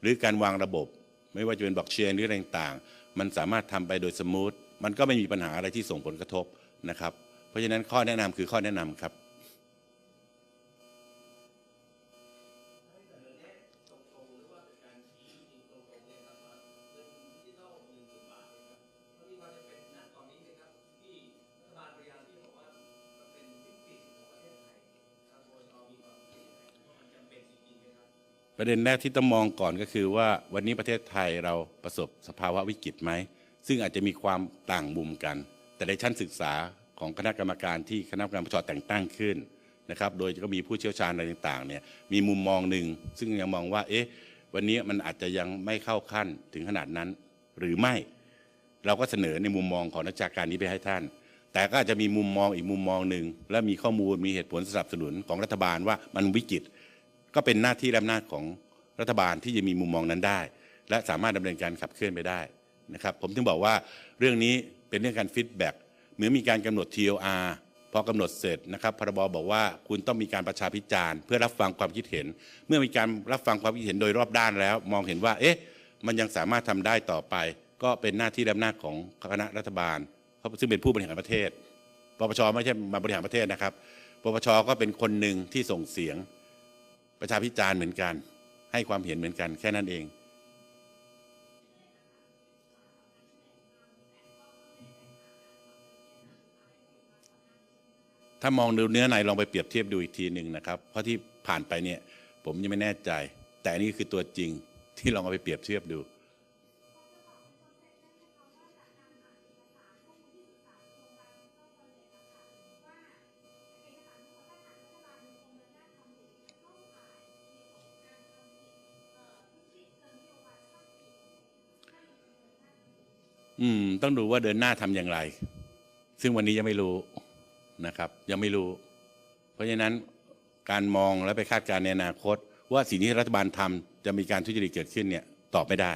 หรือการวางระบบ ไม่ว่าจะเป็นบล็อกเชนหรืออะไรต่างๆ มันสามารถทำไปโดยสมูทมันก็ไม่มีปัญหาอะไรที่ส่งผลกระทบนะครับ เพราะฉะนั้นข้อแนะนำคือข้อแนะนำครับ ประเด็นแรกที่ต้องมองก่อนก็คือว่าวันนี้ประเทศไทยเราประสบสภาวะวิกฤตไหม ซึ่งอาจจะมีความต่างมุมกัน แต่ในชั้นศึกษาของคณะกรรมการที่คณะกรรมการปชแต่งตั้งขึ้นนะครับ โดยก็มีผู้เชี่ยวชาญอะไรต่างๆเนี่ยมีมุมมองหนึ่งซึ่งยังมองว่าเอ๊ะวันนี้มันอาจจะยังไม่เข้าขั้นถึงขนาดนั้น หรือไม่ เราก็เสนอในมุมมองของนักวิชาการนี้ไปให้ท่าน แต่ก็อาจจะมีมุมมองอีกมุมมองหนึ่งและมีข้อมูลมีเหตุผลสนับสนุนของรัฐบาลว่ามันวิกฤต ก็เป็นหน้าที่และอำนาจของรัฐบาลที่จะมีมุมมองนั้นได้ และสามารถดำเนินการขับเคลื่อนไปได้นะครับ ผมถึงบอกว่าเรื่องนี้เป็นเรื่องการฟีดแบ็กเหมือนมีการกำหนด TOR พอกำหนดเสร็จนะครับพรบบอกว่าคุณต้องมีการประชาพิจารณ์เพื่อรับฟังความคิดเห็น เมื่อมีการรับฟังความคิดเห็นโดยรอบด้านแล้ว มองเห็นว่าเอ๊ะมันยังสามารถทำได้ต่อไป ก็เป็นหน้าที่และอำนาจของคณะรัฐบาลซึ่งเป็นผู้บริหารประเทศปปชไม่ใช่มาบริหารประเทศนะครับปปชก็เป็นคนหนึ่งที่ส่งเสียง ประชาพิจารณ์เหมือนกัน ให้ความเห็นเหมือนกันแค่นั้นเอง ถ้ามองดูเนื้อในลองไปเปรียบเทียบดูอีกทีหนึ่งนะครับ เพราะที่ผ่านไปเนี่ยผมยังไม่แน่ใจ แต่อันนี่คือตัวจริงที่ลองเอาไปเปรียบเทียบดู อืม ต้องดูว่าเดินหน้าทำอย่างไร ซึ่งวันนี้ยังไม่รู้นะครับ ยังไม่รู้ เพราะฉะนั้นการมองและไปคาดการณ์ในอนาคต ว่าสิ่งที่รัฐบาลทำจะมีการทุจริตเกิดขึ้นเนี่ยตอบไม่ได้